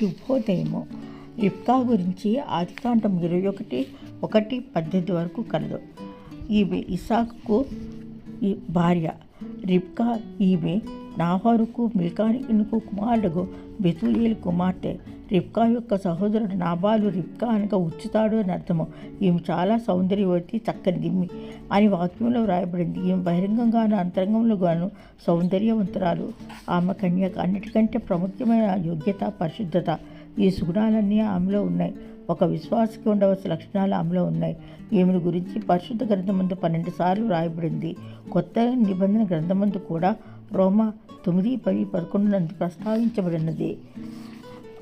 శుభోదయము. ఇఫ్తా గురించి ఆదికాండం ఇరవై ఒకటి ఒకటి పద్దెనిమిది వరకు కలదు. ఈమె ఇసాకుకు ఈ భార్య. రిప్కా ఈమె నాహోరుకు మిల్కానికు కుమారుడుకు బెతుయేలు కుమార్తె. రిప్కా యొక్క సహోదరుడు నాబాలు రిప్కా అనగా ఉచ్చుతాడు అని అర్థము. ఈమె చాలా సౌందర్యవతి చక్కని దిమ్మి అని వాక్యంలో వ్రాయబడింది. ఈమె బహిరంగంగాను అంతరంగంలో గాను సౌందర్యవంతురాలు. ఆమె కన్యక అన్నిటికంటే ప్రాముఖ్యమైన యోగ్యత పరిశుద్ధత ఈ సుగుణాలన్నీ ఆమెలో ఉన్నాయి. ఒక విశ్వాసకి ఉండవలసిన లక్షణాలు ఆమెలో ఉన్నాయి. ఈమెను గురించి పరిశుద్ధ గ్రంథమందు పన్నెండు సార్లు రాయబడింది కొత్త నిబంధన గ్రంథమందు కూడా రోమా తొమ్మిది పది పదకొండు నందు ప్రస్తావించబడినది.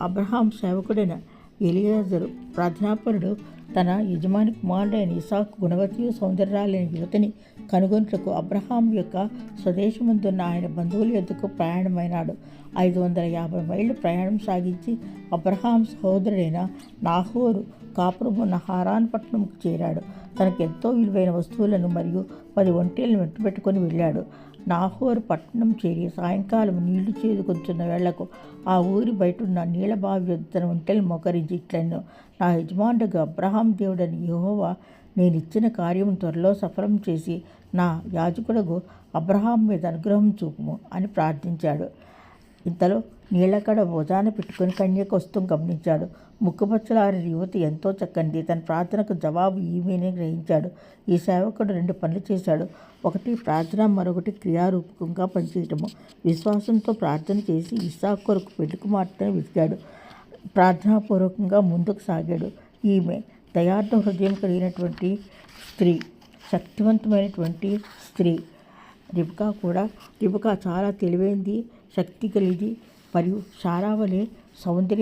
అబ్రహాం సేవకుడైన ఎలియాజరు ప్రార్థనాపరుడు తన యజమాని కుమారుడైన ఇసాకు గుణవతి సౌందర్యాలైన యువతిని కనుగొనుటకు అబ్రహాం యొక్క స్వదేశమందున్న ఆయన బంధువుల యొద్దకు ప్రయాణమైనాడు. ఐదు వందల యాభై మైళ్ళు ప్రయాణం సాగించి అబ్రహాం సహోదరుడైన నాహోరు కాపురమున్న హారాన్ పట్టణంకు చేరాడు. తనకు ఎంతో విలువైన వస్తువులను మరియు పది ఒంటేలను వెంటబెట్టుకొని వెళ్ళాడు. నాహోరు పట్టణం చేరి సాయంకాలం నీళ్ళు చేదుకొంచున్న వేళ్ళకు ఆ ఊరి బయట ఉన్న నీళ్ళ బావి తన ఒంటెలు మోకరించి ఇట్లను నా యజమానుడికి అబ్రహాం దేవుడని యహోవా నేను ఇచ్చిన కార్యం త్వరలో సఫలం చేసి నా యాజకుడకు అబ్రహాం మీద అనుగ్రహం చూపుము అని ప్రార్థించాడు. ఇంతలో నీళ్ళక్కడ భుజాన పెట్టుకుని కన్యక వస్తూ గమనించాడు. ముక్కుపచ్చలారి యువతి ఎంతో చక్కంది. తన ప్రార్థనకు జవాబు ఈమెనే గ్రహించాడు. ఈ సేవకుడు రెండు పనులు చేశాడు. ఒకటి ప్రార్థన మరొకటి క్రియారూపకంగా పనిచేయటము. విశ్వాసంతో ప్రార్థన చేసి ఇస్సాకు కొరకు పెళ్ళి కుమార్తెను విసిగాడు ప్రార్థనాపూర్వకంగా ముందుకు సాగాడు. ఈమె దయార్థ హృదయం కలిగినటువంటి స్త్రీ శక్తివంతమైనటువంటి స్త్రీ. రిబకా కూడా రిబుకా చాలా తెలివైంది శక్తి కలిగి మరియు సారావలే సౌందర్య